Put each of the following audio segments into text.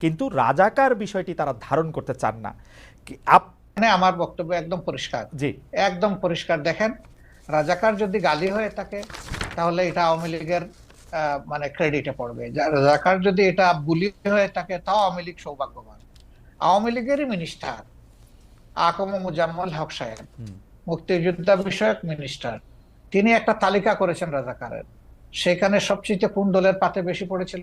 কিন্তু রাজাকার বিষয়টি তারা ধারণ করতে চান না। কি- আপ- এখানে আমার বক্তব্য একদম পরিষ্কার। জি। একদম পরিষ্কার। দেখেন রাজাকার যদি গালি হয়ে থাকে তাহলে এটা আওয়ামী লীগের মানে ক্রেডিটে পড়বে। রাজাকার যদি এটা বুলি হয়ে থাকে তাও আওয়ামী লীগ সৌভাগ্যবান। আওয়ামী লীগেরই মিনিস্টার আকম মুজাম্মল হক সাহেব মুক্তিযোদ্ধা বিষয়ক মিনিস্টার তিনি একটা তালিকা করেছেন রাজাকারের। সেখানে সবচেয়ে কোন দলের পাতে বেশি পড়েছিল।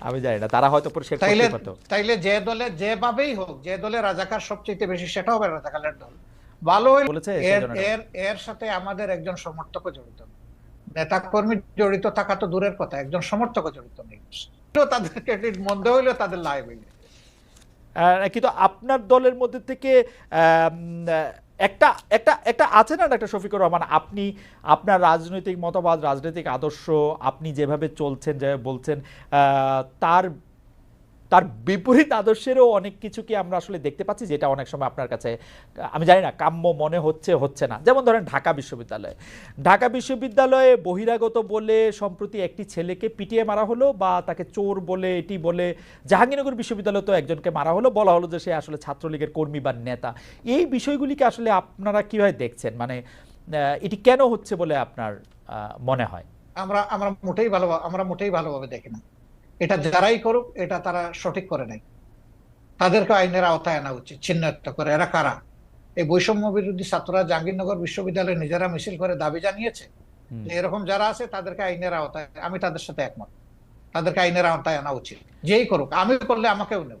আমি জানি না তারা হয়তো পরিষ্কার করতে পারতো। তাইলে যে দলে যেভাবেই হোক যে দলে রাজাকার সবচেয়ে বেশি সেটা হবে রাজাকারের দল। ভালো হইল বলেছে এর এর সাথে আমাদের একজন সমর্থক জড়িত। নেতা কর্মী জড়িত থাকা তো দূরের কথা একজন সমর্থক জড়িত নেই। তাদের ক্রেডিট মন্দ হইলেও তাদের লাভ হইলে। আহ, কিন্তু আপনার দলের মধ্যে থেকে আহ, একটা একটা একটা আছে না ডাক্তার শফিকুর রহমান? আপনি, আপনার রাজনৈতিক মতবাদ, রাজনৈতিক আদর্শ, আপনি যেভাবে চলছেন যেভাবে বলছেন তার তার বিপরীত আদর্শেরও অনেক কিছু কি আমরা আসলে দেখতে পাচ্ছি, যেটা অনেক সময় আপনার কাছে, আমি জানি না, কাম্য মনে হচ্ছে হচ্ছে না। যেমন ধরেন ঢাকা বিশ্ববিদ্যালয়। ঢাকা বিশ্ববিদ্যালয়ে বহিরাগত বলে সম্প্রতি একটি ছেলেকে পিটিয়ে মারা হলো বা তাকে চোর বলে, এটি বলে জাহাঙ্গীরনগর বিশ্ববিদ্যালয় তো একজনকে মারা হলো। বলা হলো যে সে আসলে ছাত্রলীগের কর্মী বা নেতা। এই বিষয়গুলিকে আসলে আপনারা কীভাবে দেখছেন? মানে এটি কেন হচ্ছে বলে আপনার মনে হয়? আমরা আমরা মোটেই ভালো, আমরা মোটেই ভালোভাবে দেখি না। এটা যারাই করুক এটা তারা সঠিক করে নাই তাদেরকে আইনের আওতায় আনা উচিত ছিন্নত্ব করে। এরা কারা? এই বৈষম্য বিরোধী ছাত্ররা জাহাঙ্গীরনগর বিশ্ববিদ্যালয়ে নিজেরা মিছিল করে দাবি জানিয়েছে এরকম যারা আছে তাদেরকে আইনের আওতায় আমি তাদের সাথে একমত। তাদেরকে আইনের আওতায় আনা উচিত। যেই করুক আমি করলে আমাকেও নেব।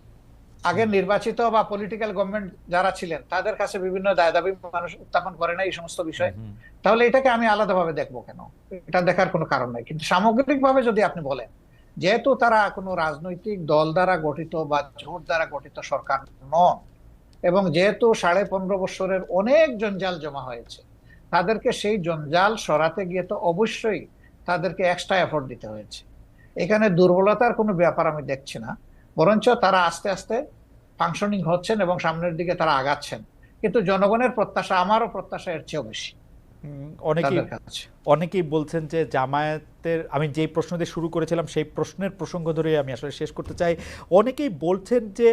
আগের নির্বাচিত বা পলিটিক্যাল গভর্নমেন্ট যারা ছিলেন তাদের কাছে বিভিন্ন দায় দাবি মানুষ উত্থাপন করে না এই সমস্ত বিষয়। তাহলে এটাকে আমি আলাদাভাবে দেখব কেন? এটা দেখার কোনো কারণ নাই। কিন্তু সামগ্রিকভাবে যদি আপনি বলেন যেহেতু তারা কোনো রাজনৈতিক দল দ্বারা গঠিত বা জোট দ্বারা গঠিত সরকার নন এবং যেহেতু সাড়ে পনেরো বছরের অনেক জঞ্জাল জমা হয়েছে তাদেরকে সেই জঞ্জাল সরাতে গিয়ে তো অবশ্যই তাদেরকে এক্সট্রা এফোর্ট দিতে হয়েছে। এখানে দুর্বলতার কোনো ব্যাপার আমি দেখছি না। বরঞ্চ তারা আস্তে আস্তে ফাংশনিং হচ্ছেন এবং সামনের দিকে তারা আগাচ্ছেন। কিন্তু জনগণের প্রত্যাশা আমারও প্রত্যাশা এর চেয়েও বেশি। অনেকেই অনেকেই বলছেন যে জামায়াতের আমি যেই প্রশ্ন দিয়ে শুরু করেছিলাম সেই প্রশ্নের প্রসঙ্গ ধরে আমি আসলে শেষ করতে চাই। অনেকেই বলছেন যে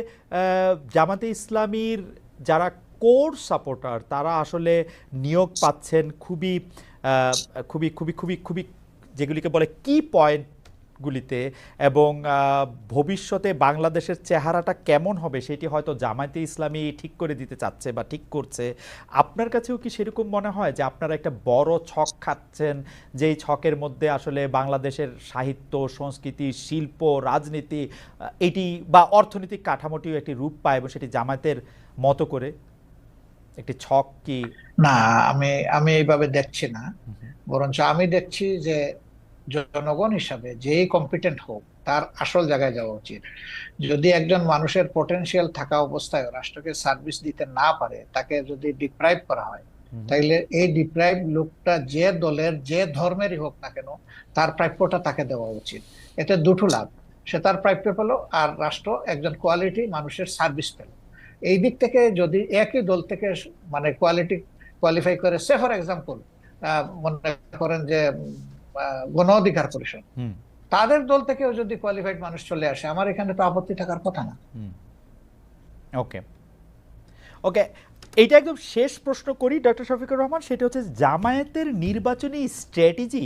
জামাতে ইসলামীর যারা কোর সাপোর্টার তারা আসলে নিয়োগ পাচ্ছেন খুবই আহ, খুবই খুবই খুবই খুবই যেগুলিকে বলে কি পয়েন্টগুলিতে এবং ভবিষ্যতে বাংলাদেশের চেহারাটা কেমন হবে সেটি হয়তো জামায়াতে ইসলামী ঠিক করে দিতে চাচ্ছে বা ঠিক করছে। আপনার কাছেও কি সেরকম মনে হয় যে আপনারা একটা বড় ছক খাচ্ছেন যেই ছকের মধ্যে আসলে বাংলাদেশের সাহিত্য সংস্কৃতি শিল্প রাজনীতি এটি বা অর্থনৈতিক কাঠামোটিও একটি রূপ পায় এবং সেটি জামায়াতের মতো করে? একটি ছক কি? না আমি আমি এইভাবে দেখছি না। বরঞ্চ আমি দেখছি যে জনগণ হিসাবে যেই কম্পিটেন্ট হোক তার আসল জায়গায় যাওয়া উচিত। যদি একজন মানুষের পোটেনশিয়াল থাকা অবস্থায় রাষ্ট্রকে সার্ভিস দিতে না পারে তাকে যদি ডিপ্রাইভ করা হয় তাইলে এই ডিপ্রাইভ লোকটা যে দলের যে ধর্মেরই হোক না কেন তার প্রাপ্যটা তাকে দেওয়া উচিত। এতে দুটো লাভ সে তার প্রাপ্য পেল আর রাষ্ট্র একজন কোয়ালিটি মানুষের সার্ভিস পেল। এই দিক থেকে যদি একই দল থেকে মানে কোয়ালিটি কোয়ালিফাই করে সে ফর এক্সাম্পল মনে করেন যে গণ অধিকার পরিষদ। হুম। তাদের দল থেকেও যদি কোয়ালিফাইড মানুষ চলে আসে আমার এখানে তো আপত্তি থাকার কথা না। ওকে। ওকে এইটা একদম শেষ প্রশ্ন করি ডক্টর শফিকুর রহমান। সেটা হচ্ছে জামায়াতের নির্বাচনী স্ট্র্যাটেজি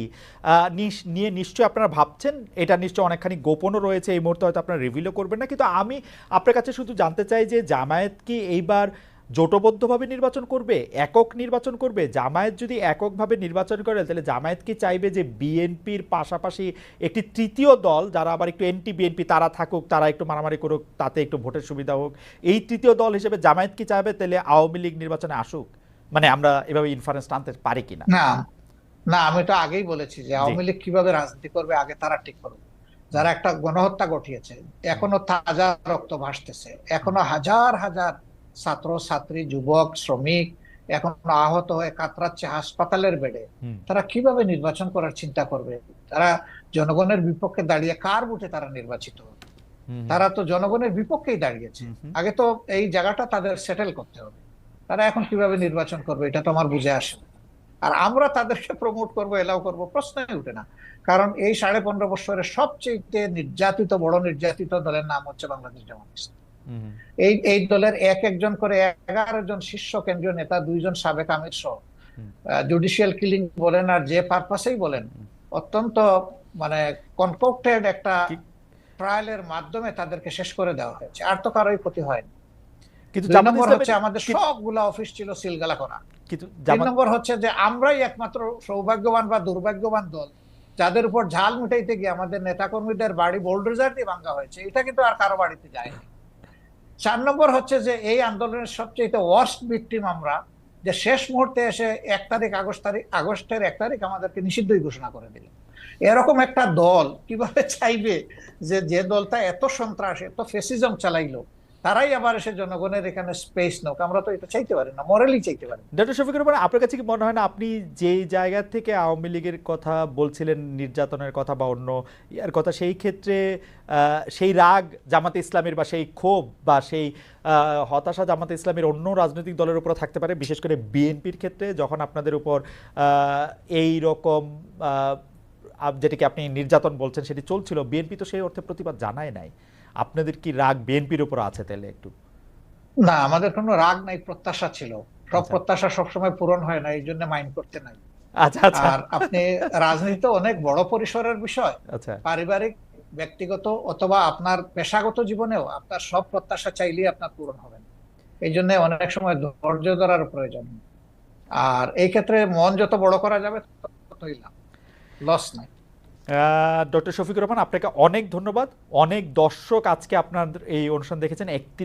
নিয়ে নিশ্চয়ই আপনারা ভাবছেন। এটা নিশ্চয়ই অনেকখানি গোপনও রয়েছে এই মুহূর্তে হয়তো আপনারা রিভিলও করবেন না। কিন্তু আমি আপনার কাছে শুধু জানতে চাই যে জামায়াত কি এইবার জোটবদ্ধভাবে নির্বাচন করবে একক নির্বাচন করবে জামায়াত যদি এককভাবে নির্বাচন করে তাহলে জামায়াত কি চাইবে যে বিএনপির পাশাপাশি একটি তৃতীয় দল যারা আবার একটু এনটি বিএনপি তারা থাকুক তারা একটু মারামারি করুক তাতে একটু ভোটের সুবিধা হোক এই তৃতীয় দল হিসেবে জামায়াত কি চাইবে তাহলে আওয়ামী লীগ নির্বাচনে আসুক? মানে আমরা এভাবে ইনফারেন্স টানতে পারি কিনা? না না আমি তো আগেই বলেছি যে আওয়ামী লীগ কীভাবে রাজনীতি করবে আগে তারা ঠিক করবে যারা একটা গণহত্যা ঘটিয়েছে এখনও তাজা রক্ত ভাসতেছে এখনও হাজার হাজার ছাত্র ছাত্রী যুবক শ্রমিক এখনও আহত হয়ে কাতরাচ্ছে হাসপাতালের বেডে। তারা কীভাবে নির্বাচন করার চিন্তা করবে তারা জনগণের বিপক্ষে দাঁড়িয়ে কার ভোটে তারা নির্বাচিত হবে? তারা তো জনগণের বিপক্ষেই দাঁড়িয়েছে। আগে তো এই জায়গাটা তাদের সেটেল করতে হবে। তারা এখন কীভাবে নির্বাচন করবে এটা তো আমার বুঝে আসে আর আমরা তাদেরকে প্রমোট করব এলাও করব প্রশ্নই উঠে না। কারণ এই সাড়ে পনেরো বছরের সবচেয়ে নির্যাতিত বড় নির্যাতিত দলের নাম হচ্ছে বাংলাদেশ জামাত ইসলামী। হুম, এই এই দলের এক একজন করে এগারো জন শীর্ষ কেন্দ্রীয় নেতা দুইজন সাবেক আমির সহ। জুডিশিয়াল কিলিং বলেন আর যে পারপাসেই বলেন অত্যন্ত মানে কনকক্টেড একটা ট্রায়ালের মাধ্যমে তাদেরকে শেষ করে দেওয়া হয়েছে। আর তো কারোই ক্ষতি হয়নি। কিন্তু দুই নম্বর হচ্ছে আমাদের সবগুলা অফিস ছিল সিলগালা করা। কিন্তু তিন নম্বর হচ্ছে যে আমরাই একমাত্র সৌভাগ্যবান বা দুর্ভাগ্যবান দল যাদের উপর ঝাল মিটাইতে গিয়ে আমাদের নেতাকর্মীদের বাড়ি বোল্ডোজার দিয়ে ভাঙ্গা হয়েছে। এটা কিন্তু আর কারও বাড়িতে যায়নি। চার নম্বর হচ্ছে যে এই আন্দোলনের সবচেয়ে ওয়ার্স্ট ভিকটিম আমরা, যে শেষ মুহূর্তে এসে এক তারিখ আগস্ট তারিখ, আগস্টের এক তারিখ আমাদেরকে নিষিদ্ধই ঘোষণা করে দিল। এরকম একটা দল কীভাবে চাইবে যে যে দলটা এত সন্ত্রাস, এত ফেসিজম চালাইলো তারাই আবার এসে জনগণের এখানে স্পেস নোক আমরা তো এটা চাইতে পারি না মরালি চাইতে পারি। ডক্টর শফিকুর রহমান, আপনার কাছে কি মনে হয় না আপনি যেই জায়গা থেকে আওয়ামী লীগের কথা বলছিলেন, নির্যাতনের কথা বা অন্য ইয়ার কথা, সেই ক্ষেত্রে সেই রাগ জামাতে ইসলামের বা সেই ক্ষোভ বা সেই হতাশা জামাতে ইসলামের অন্য রাজনৈতিক দলের উপর থাকতে পারে, বিশেষ করে বিএনপির ক্ষেত্রে, যখন আপনাদের উপর এই রকম যেটিকে আপনি নির্যাতন বলছেন, সেটি চলছিল, বিএনপি তো সেই অর্থে প্রতিবাদ জানায় নাই আপনাদের কি রাগ বিএনপির উপর আছে তাহলে একটু? না আমাদের কোনো রাগ নাই প্রত্যাশা ছিল। সব আচ্ছা। প্রত্যাশা সবসময় পূরণ হয় না এই জন্য মাইন্ড করতে নাই। আচ্ছা আচ্ছা। আর আপনি রাজনীতি অনেক বড় পরিসরের বিষয়। আচ্ছা। পারিবারিক ব্যক্তিগত অথবা আপনার পেশাগত জীবনেও আপনার সব প্রত্যাশা চাইলেই আপনার পূরণ হবে না। এই জন্য অনেক সময় ধৈর্য ধরার প্রয়োজন। আর এই ক্ষেত্রে মন যত বড় করা যাবে ততই লাভ। লস নাই। ডক্টর শফিকুর রহমান আপনাকে অনেক ধন্যবাদ। অনেক দর্শক আজকে আপনার এই অনুষ্ঠান দেখেছেন। একটি